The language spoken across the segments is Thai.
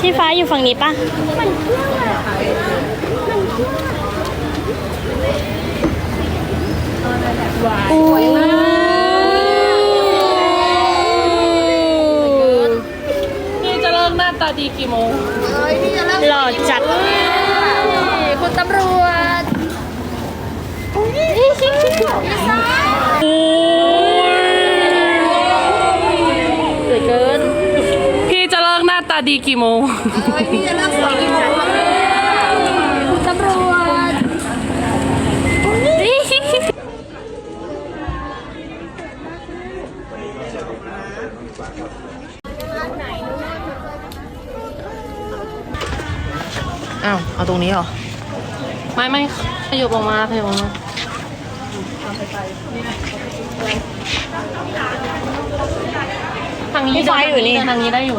ที่ฟ้าอยู่ฝั่งนี้ปะสวยมากนี่จะเลิกหน้าตาดีกี่โมงหล่อจัดคุณตำรวจสวยเกิน พี่จะเลิกหน้าตาดีกี่โมงคุณตำรวจอ้าว เอาตรงนี้เหรอ ไม่ไม่ขยับออกมาขยับออกมาทางนี้พี่ฟ้าอยู่นี่ทางนี้ได้อยู่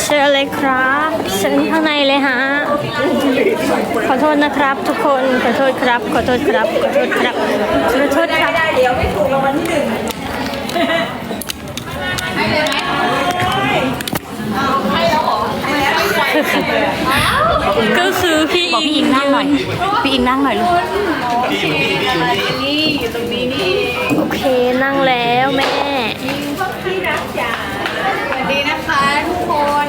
เชิญเลยครับเชิญข้างในเลยฮะ ขอโทษนะครับทุกคน ขอโทษครับ ขอโทษครับ ขอโทษครับ ขอโทษครับก็คือพี่บอกพี่อิงนั่งหน่อย พี่อิงนั่งหน่อยลูกโอเคนั่งแล้วแม่ ดีนะคะทุกคน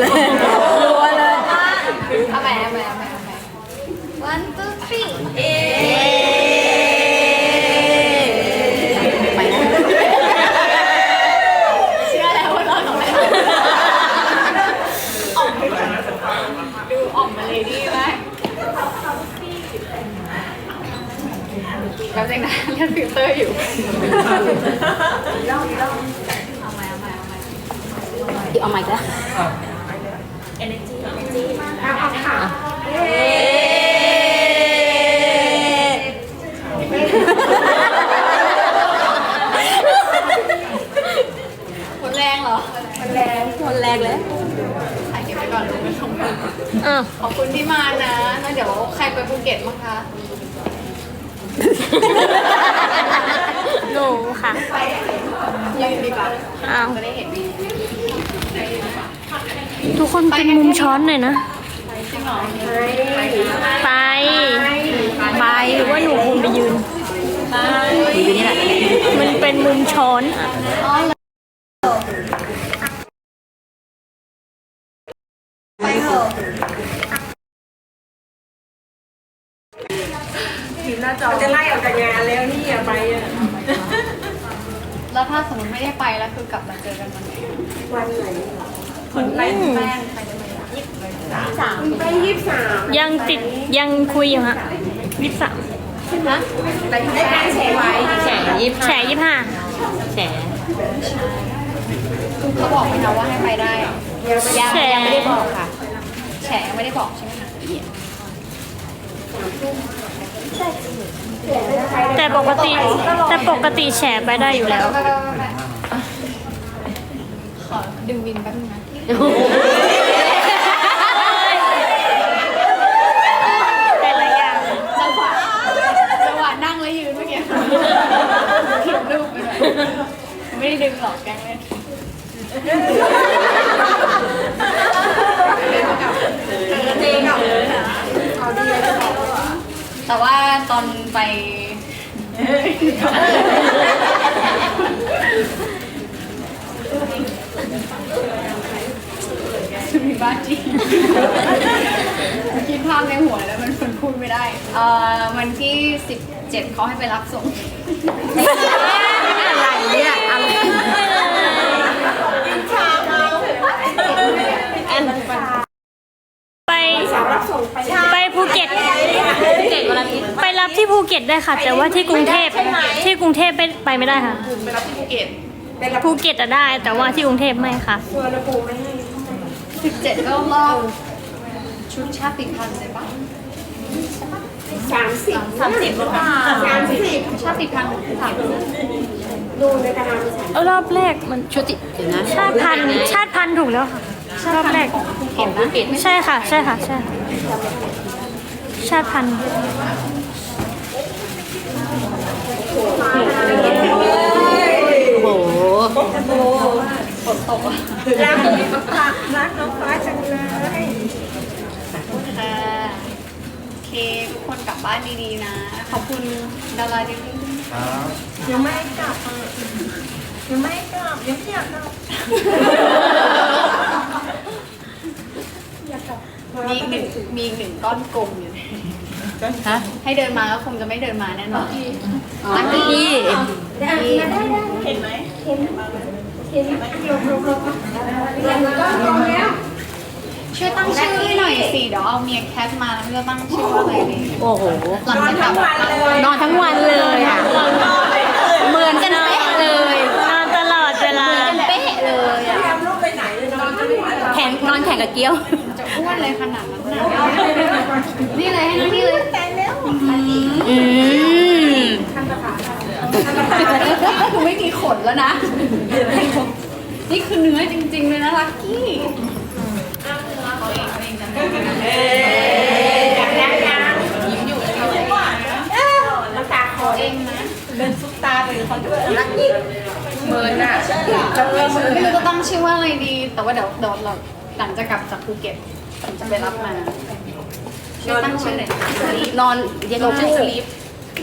เลยรัวเลย เอาใหม่เอาใหม่เอาใหม่เอาใหม่ one two three ไปนะเชื่อแล้วว่ารอดออกแล้วออกดูออกมาเลยดีไหมแป๊บนึงนะเรียกฟิลเตอร์อยู่เอาใหม่เอาใหม่เอาใหม่เอาใหม่ก็ดแรงเหรอหมดแรงหมดแรงเลยถ่ายเก็บไว้ก่อนเลยไม่ต้องอ้าวขอบคุณที่มานะแล้วเดี๋ยวใครไปภูเก็ตมั้งคะ หนูค่ะยืนดีกว่าอ้าวจะได้เห็นทุกคนเป็นมุมช้อนหน่อยนะ จริงเหรอไป ไปหรือว่าหนูคงไปยืนอยู่นี่แหละมันเป็นมุมช้อน อะแล้วถ้าสมมติไม่ได้ไปแล้วคือกลับมาเจอกันวันไหนวันไหนคนไปแป้งไปได้ไหมยี่สิบสามไปยี่สิบสามยังติดยังคุยอยู่ฮะยี่สิบสามนะได้การแชร์ไว้แฉยิบแฉยี่สิบห้าแฉเขาบอกไหมคะว่าให้ไปได้ยังแฉยังไม่ได้บอกค่ะแฉยังไม่ได้บอกใช่ไหมคะ แต่ปกติแต่ปกติแฉไปได้อยู่แล้วไปไปไปไปขอดึงวินแป๊บนึงนะแต่ละอย่างจังหวะจังหวะนั่งแล้วยืนเมื่อกี้คิดรูปไปหน่อยไม่ได้ดึงหรอกแกล้งเล่นเดินมากับเจ แต่ว่าตอนไปมีบ้าจริงคิดภาพในหัวแล้วมันมันพูดไม่ได้ เอ่อวันที่ 17เขาให้ไปรับส่ง อะไรเนี่ยอะไร ไปไปภูเก็ต ไปรับที่ภูเก็ตได้ค่ะ แต่ว่าที่กรุงเทพที่กรุงเทพไปไปไม่ได้ค่ะ ไปรับที่ภูเก็ตภูเก็ตอะได้ แต่ว่าที่กรุงเทพไม่ค่ะ17ก็รอบชุดชาติพันธุ์เลยปะสามสิบสามสิบหรือเปล่าสามสิบชาติพันธุ์สามสิบรอบแรกมันชุติเดี๋ยวนะชาติพันธุ์ชาติพันธุ์ถูกแล้วค่ะ รอบแรก ของภูเก็ตใช่ค่ะ ใช่ค่ะ ใช่ชาติพันธุ์ โอ้โหค่ะโอเคทุกคนกลับบ้านดีๆนะ ขอบคุณดาราดีครับๆมีอีกหนึ่งมีอีกหนึ่งก้อนกลมอยู่ ฮะให้เดินมาก็คงจะไม่เดินมาแน่นอน อ๋อพี่ช่วยตั้งชื่อให้หน่อยสิเดี๋ยวเอาเมียแคทมาแล้วจะตั้งชื่อว่าอะไรดีโอ้โหหลังจากกลับนอนทั้งวันเลยอะเหมือนกันเป๊ะเลยนอนตลอดเวลาเป๊ะเลยอะแข่งนอนแข่งกับเกี้ยวจะอ้วนเลยขนาดนั้นนะนี่เลยให้นั่งนี่เลยอืม คือไม่มีขนแล้วนะ นี่คือเนื้อจริงๆเลยนะลักกี้เขาเอเขาเองจำได้ยิ้มอยู่เลยเขาเองน้ำตาคอเองนะเดินซุปตาไปเขาด้วยลักกี้เมินอะไม่รู้จะตั้งชื่อว่าอะไรดี แต่ว่าเดี๋ยวเดี๋ยวเราหลังจากลับจากภูเก็ตจะไปรับมาช่วยตั้งชื่อหน่อยนอนเย็นคู่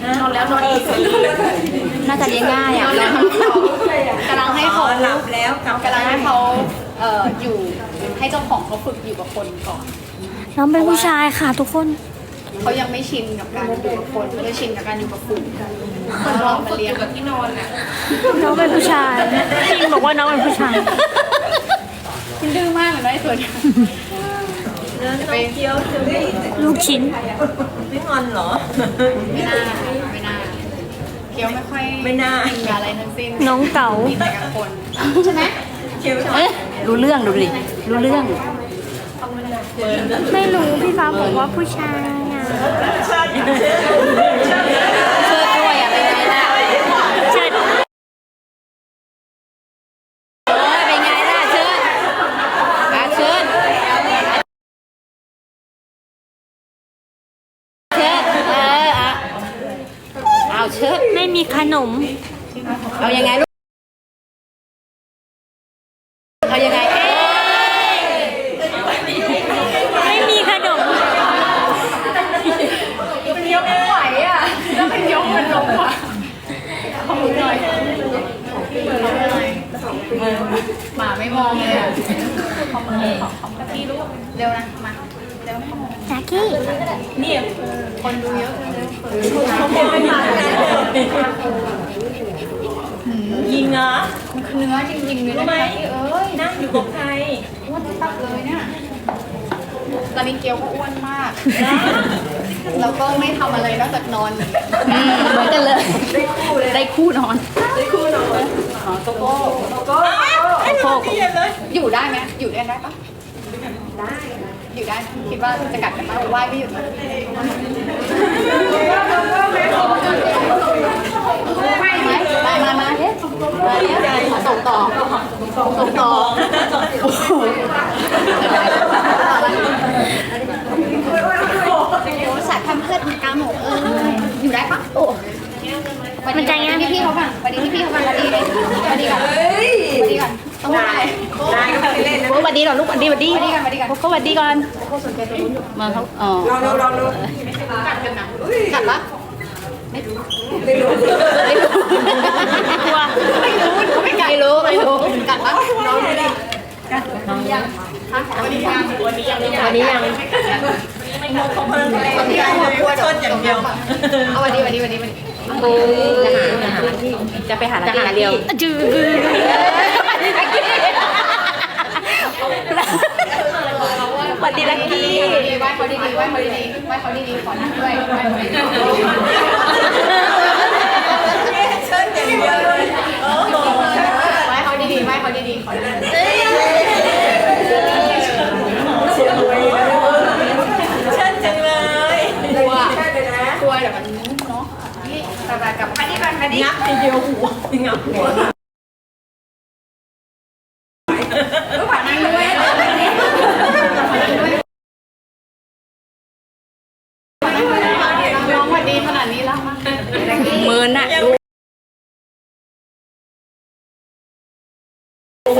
นอนแล้วนอนอีกน่าจะเลี้ยงง่ายอะนอนทั้งกำลังให้เขาหลับแล้วกำลังให้เขาเอ่ออยู่ให้เจ้าของเขาฝึกอยู่กับคนก่อน น้องเป็นผู้ชายค่ะทุกคน เขายังไม่ชินกับการอยู่กับคนไม่ชินกับการอยู่กับฝูงคนลองมาเลี้ยงกับที่นอนอะน้องเป็นผู้ชายพี่บอกว่าน้องเป็นผู้ชายมันดื้อมากเลยนะไอ้ตัวเนี้ย จะไปเคี้ยวลูกชิ้นไม่น่าไม่น่าเคี้ยวไม่ค่อยไม่น่ากินกับอะไรทั้งสิ้นน้องเก๋ากินแต่กับคนใช่ไหมเอ๊ะรู้เรื่องดูดิรู้เรื่อง ไม่รู้พี่ฟ้าบอกว่าผู้ชายอะ เชิดด้วยอะเป็นไงล่ะ เชิด โอ้ยเป็นไงล่ะเชิดอะเชิดเชิดเอออะเอาเชิด ไม่มีขนม เอายังไงลูก เอายังไงเอ๊ะไม่มีขนมมันยกไม่ไหวอะถ้าเป็นยกมันลงอะขอบคุณหน่อยขอบคุณหน่อยหมาไม่มองเลยอะขอบคุณขอบคุณพี่ลูกเร็วนะ มา เร็วจากกี้คนดูเยอะเร็ว ยิงเหรอมันคือเนื้อจริงๆเลยนะคะพี่เอ้ยนั่งอยู่กับใครอ้วนตับเลยเนี่ยตอนนี้เกียวก็อ้วนมากแล้วก็ไม่ทำอะไรนอกจากนอนอืมเหมือนกันเลย ได้คู่นอนอ๋อโกโก้โกโก้ไอ้หนูตีเลยอยู่ได้ไหมอยู่ได้ได้ปะได้อยู่ได้คิดว่าจะกัดกันไหมว่ายไม่หยุดเลยมามามาเฮ้ย ส่งต่อ ส่งต่อโอ้โหสายทำเพื่อนกาหมกเอออยู่ได้ปะโอ้มันจะยังพี่พี่เขาก่อนสวัสดีพี่พี่เขาก่อนสวัสดีสวัสดีก่อนสวัสดีก่อนต้องไหว้ได้ก็ไปเล่นนะสวัสดีก่อลูกสวัสดีสวัสดีสวัสดีกันสวัสดีกันเขาสวัสดีก่อนมาเขาอ๋อเราเราเราเรากัดกันนะกัดปะ ไม่รู้ ไม่รู้ ไม่รู้กลัวไม่รู้เขาไม่กัดไม่รู้ไม่รู้กัดปะน้องไม่ได้กัดน้องยังวันนี้ยังวันนี้ยังวันนี้ยังเขาเพิ่มเลยชนอย่างเดียวเอาวันนี้วันนี้วันนี้วันนี้จะไปหาจะหาเดียวจือ ส วัสดีลักกี้ ไหว้เขาดีๆไหว้เขาดีๆไหว้เขาดีๆขอนั่งด้วยไหว้เขาดีชนอย่างเดียวเลยโอ้โหๆไหว้เขาดีๆไหว้เขาดีๆขอนั่งเฮ้ยชนจังเลยกลัวกลัวเดี๋ยวมันเนาะนี่แต่แบบกับอันนี้ก่อนอันนี้งับทีเดียวหัวงับหัว ขอนั่งด้วยน้องสวัสดีขนาดนี้แล้ว มือน่ะดู โอ้โห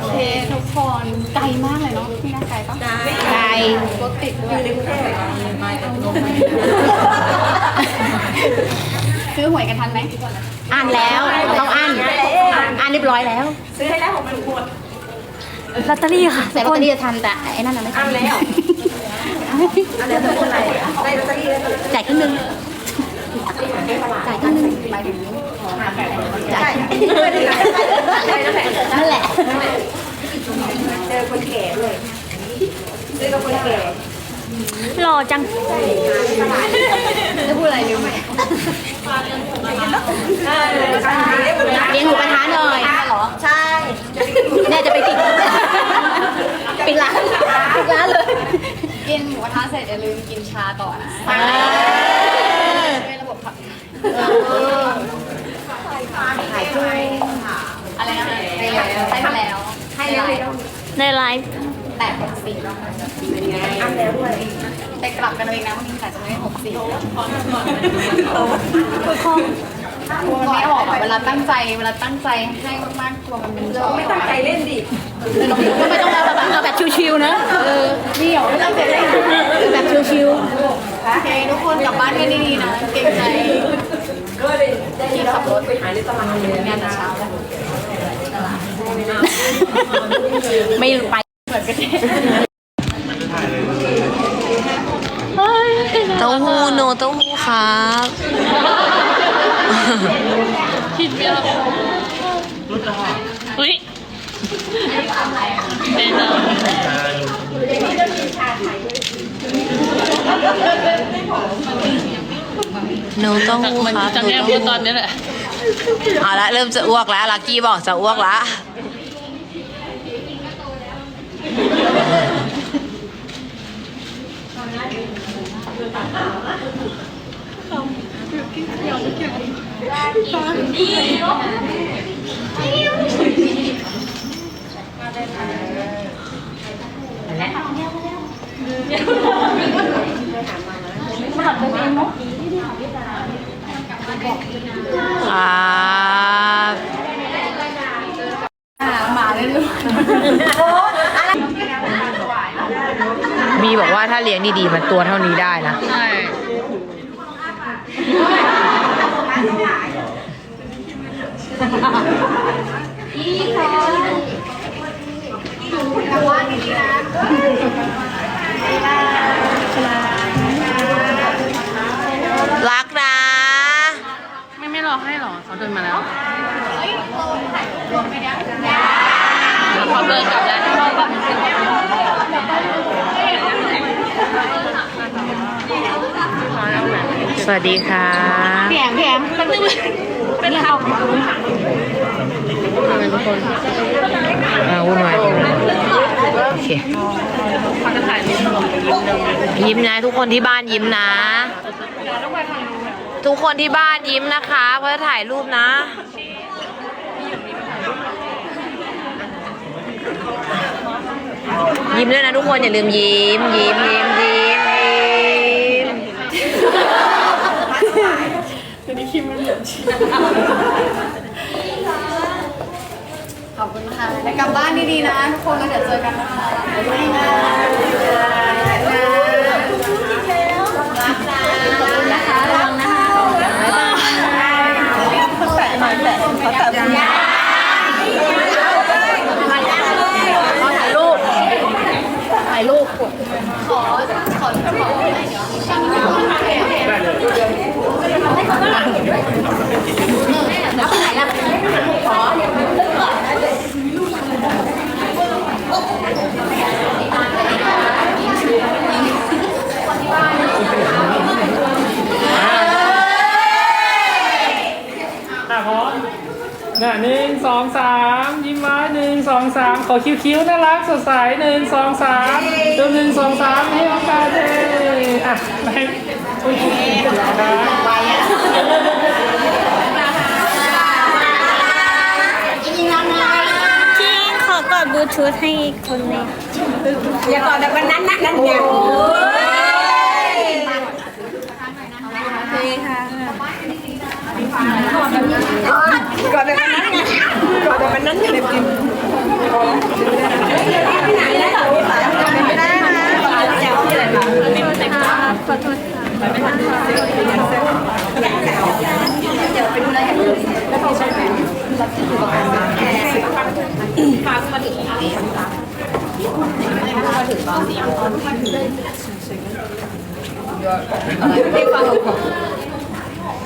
โอเคทุกคนไกลมากเลยเนาะพี่น่าไกลปะไกลรถติดอยู่ในกรุงเทพซื้อหวยกันทันไหมอ่านแล้วต้องอ่านอ่านเรียบร้อยแล้วลอตเตอรี่ค่ะแต่ลอตเตอรี่จะทันแต่ไอ้นั่นน่ะไม่ทันแล้วอันนี้เป็นอะไรได้ลอตเตอรี่จ่ายครึ่งหนึงจ่ายครึ่งหนึงหมายถึง จ่ายนั่นแหละนั่นแหล่อจังจะพูดอะไรเร็วไหมเลี้ยงหมูกระทะหน่อยหรอ ใช่เนี่ยจะไปปิดปิดร้านปิดร้านเลยกินหมูกระทะเสร็จอย่าลืมกินชาต่อนนะด้วยระบบขับ ถ่ายด้ยอะไรนะให้แล้วให้มาแล้ว ให้แล้วในไลฟ์แตะหกสี่เป็นไงอันแล้วด้วยแต่กลับกันเอาเองนะวันนี้แต่จะไม่หกสี่กลัวมันไม่ออกอะเวลาตั้งใจเวลาตั้งใจให้มากๆกลัวมันไม่ตั้งใจเล่นดิก็ไม่ต้องเอาแบบเอาแบบชิวๆนะเออเดี่ยวไม่ตั้งใจเล่นแบบชิวๆโอเคทุกคนกลับบ้านกันดีๆนะเก่งใจ ที่ขับรถไปหาในตลาดงานแต่เช้าแล้วไม่ไปเหมือนกันเต้าหู้โนเต้าหู้ครับผิดไปแล้วอุ้ยเป็นอะโนเต้าหู้มันครับจะโนแง่เต้าพูหู้ดตอนนี้แหละเอาละเริ่มจะอ้วกแล้วลักกี้บอกจะอ้วกแล้ว ครับหมาเลยลูกบีบอกว่าถ้าเลี้ยงดีๆ มันตัวเท่านี้ได้นะ ใช่รักนะ ไม่ไม่ รอให้หรอเขาเดินมาแล้วเขาเดินกลับแล้วสวัสดีค่ะแข็งแข็งแป๊บนึงไปเป็นข่าวอ่าวุ่นวายโอเคยิ้มนะทุกคนที่บ้านยิ้มนะ ทุกคนที่บ้านยิ้มนะคะ เพราะจะถ่ายรูปนะ ยิ้มด้วยนะทุกคนอย่าลืมยิ้ม ยิ้มยิ้มยิ้มยิ้มขอบคุณค่ะเดี๋ยวกลับบ้านดีๆนะทุกคนแล้วเดี๋ยวเจอกันนะคะไม่นะรักนะขอบคุณนะคะระวังนะคะบ๊ายบายแปะหน่อยแปะเขาแปะคุณยายถ่ายรูปถ่ายรูปขอขอขอ อะพร้อมน่ะหนึ่งสองสามยิ้มไว้หนึ่งสองสามขอ คิ้วๆน่ารักสดใสหนึ่งสองสามดูหนึ่งสองสามให้โอกาสเลยอะให้อุ้ยนะพี่ขอกอดบลูทูธให้อีกคนหนึงอย่ากอดแบบวันนั้นนะนั่นไงก่อนแบบนั้นไงก่อนแบบนั้นไงกินไม่ได้น ะ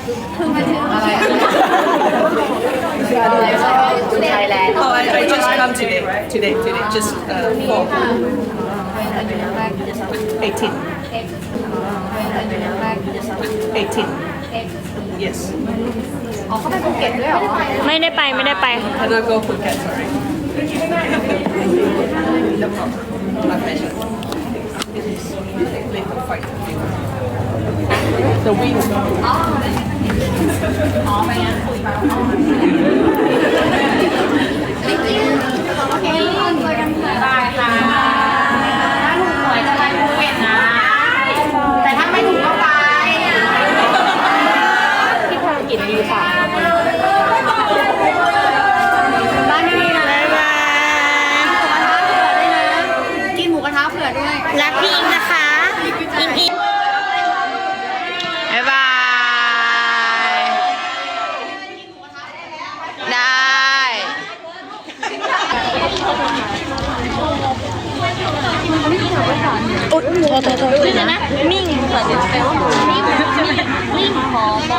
ไม่ได้นะแจ๋วที่ไหนมา ขอโทษค่ะ Oh, I, I just come today, today, today, just uh, for 18. 18. Yes. อ๋อเขาไปภูเก็ตด้วยเหรอ ไม่ได้ไปไม่ได้ไป I don't go Phuket, sorry. no problem. My pleasure. Later fight. The wind. อ๋อไปงานคุยไปอ๋อ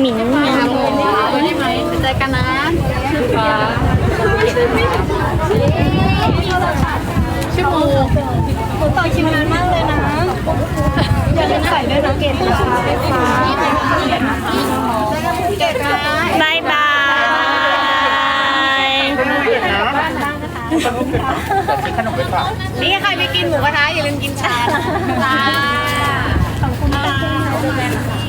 หมิงหมิงได้ไหมเจอกันนะฟ้าชื่อโมต่อคิวนานมากเลยนะอย่าลืมใส่ด้วยนะเกดฟ้าฟ้าเจอกันภูเก็ตนะบายบายนี่ใครไปกินหมูกระทะอย่าลืมกินชานะจ้าขอบคุณค่ะ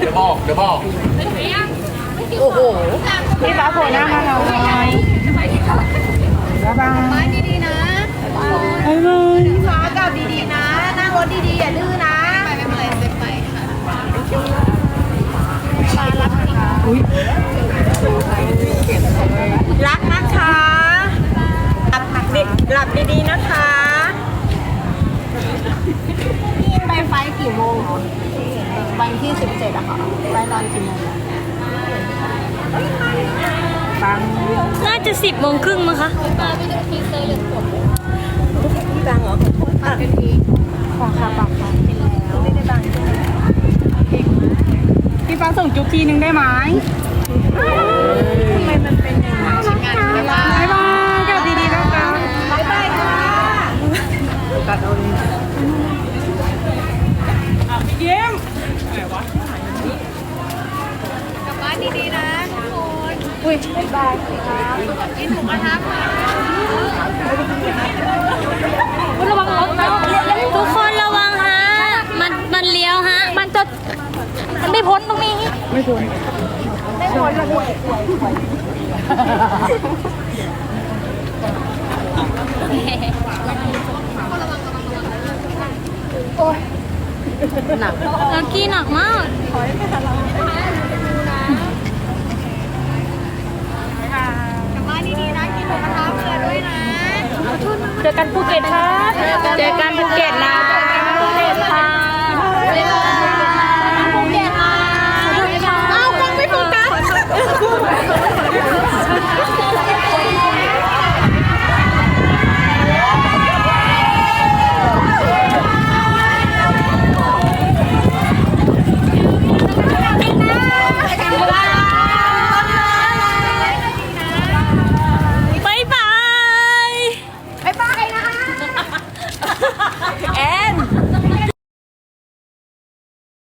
เดี๋ยวบอกเดี๋ยวบอกพี่ฟ้าโผล่หน้ามาหน่อยบ๊ายบายบ้านดีๆนะบ๊ายบายพี่ฟ้ากลับดีๆนะ นั่งรถดีๆอย่าดื้อนะ ไปไม่เป็นไรเซ็ตไปค่ะฟ้ารักค่ะรักนะคะ ดีๆนะคะพี่ไปไฟกี่โมงเหรอวันที่สิบเจ็ดอะค่ะไปนอนกี่โมงบังน่าจะสิบโมงครึ่งมั้งคะตาไปดูทีเซอร์หลืองผมพี่บางเหรอขอเป็นที่ของค่ะบังค่ะไม่ได้บางใช่ไหมพี่บัาส่งจุ๊บทีนึงได้ไหมทำไมมันเป็นอย่างนั้นงานบายได้ กินหมูกระทะค่ะระวังรถนะทุกคนระวังฮะ มันมันเลี้ยวฮะ มันจะ มันไม่พ้นตรงนี้ ไม่พ้นักลักกี้หนักมากกลับบ้านดีๆนะกินหมูกระทะเพื่อนด้วยนะ เจอกันภูเก็ตครับ เจอกันภูเก็ตนะ